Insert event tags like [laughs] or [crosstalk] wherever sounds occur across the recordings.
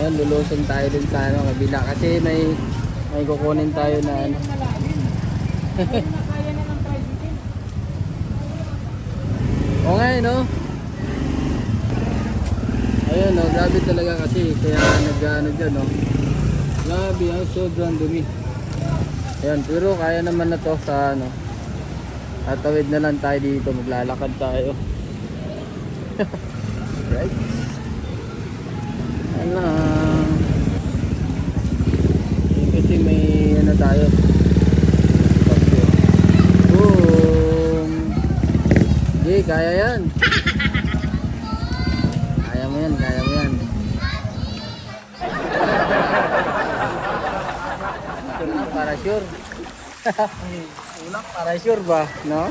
Ngayon, lulusong tayo dun sa ano, kabila. Kasi may may kukunin tayo na ano. [laughs] Oo nga eh, no? Ayun, no? Grabe talaga kasi. Kaya nag-ano dyan, no? Grabe, ah, sobrang dumi. Ayan, pero kaya naman na to sa ano. Tatawid na lang tayo dito, maglalakad tayo. [laughs] right? Ano? Yun Kasi may ano tayo. Boom! Hindi, kaya yan. Kaya mo yan, kaya mo yan. Para sure. [laughs] Unang para sure ba, no?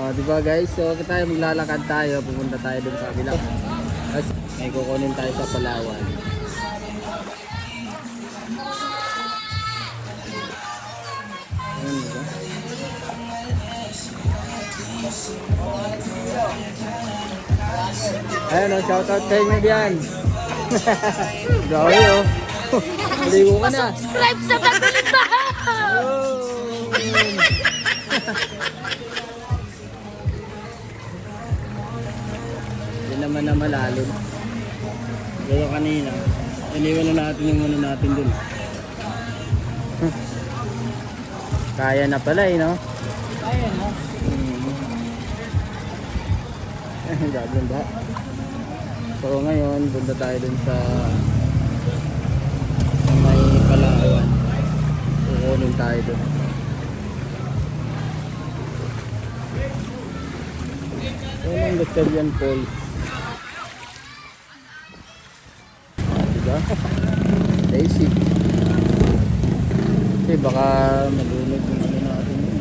O, di ba guys? So, tayo maglalakad tayo, pupunta tayo dun sa kabila. Tapos, may kukunin tayo sa Palawan. Ayun, oh, shoutout inyo diyan. [laughs] Grabe, oh. Maligo ka na. Subscribe sa Tagulita! Hindi naman na malalim. Pero kanina, iniwan na natin yung ano natin dun. [laughs] Kaya na pala eh, no? Kaya na. [laughs] Gaganda. So ngayon, punta tayo dun sa may Palawan. Kukunin tayo dun. Yan ang Gatchalian Falls. Ah, diba? [laughs] Basic. Kasi baka malunod yung ano natin yun.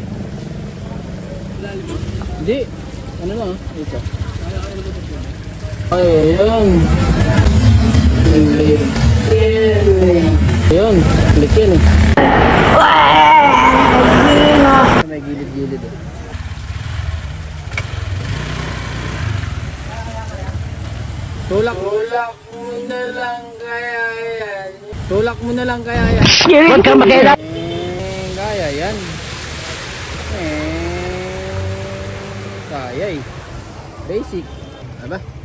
Hindi. Ano lang, ito. Ay, ayun. Ayun, click yan eh. May gilid-gilid eh. Tulak Tulak mo na lang kaya yan. Tulak mo na lang kaya yan. Huwag ka mag-alala. Eh, kaya yan. Eh, kaya eh. Basic. Aba?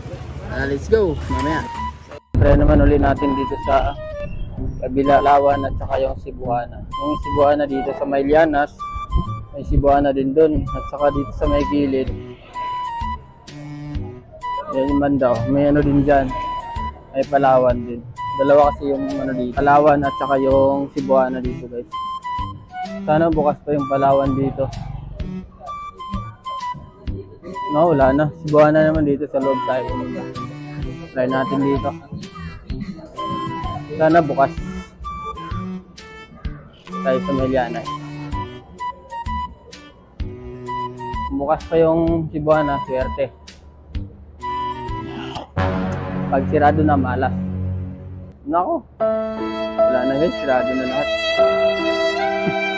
Ah, let's go. Mamaya. Try naman uli natin dito sa kabila lawan at saka yung Cebuana. Yung Cebuana dito sa Mailianas, may Cebuana din doon. At saka dito sa may gilid, yan yung banda, oh. may ano din dyan. May Palawan din. Dalawa kasi yung ano dito. Palawan at saka yung Cebuana dito guys. Sana bukas pa yung Palawan dito. No, wala na. Cebuana naman dito sa loob tayo pumunta. Try natin dito. Sana bukas. Tayo sa Meliana. Bukas pa yung Cebuana, swerte. Pag sirado na, malas. Nako. Wala na guys, sirado na lahat. [laughs]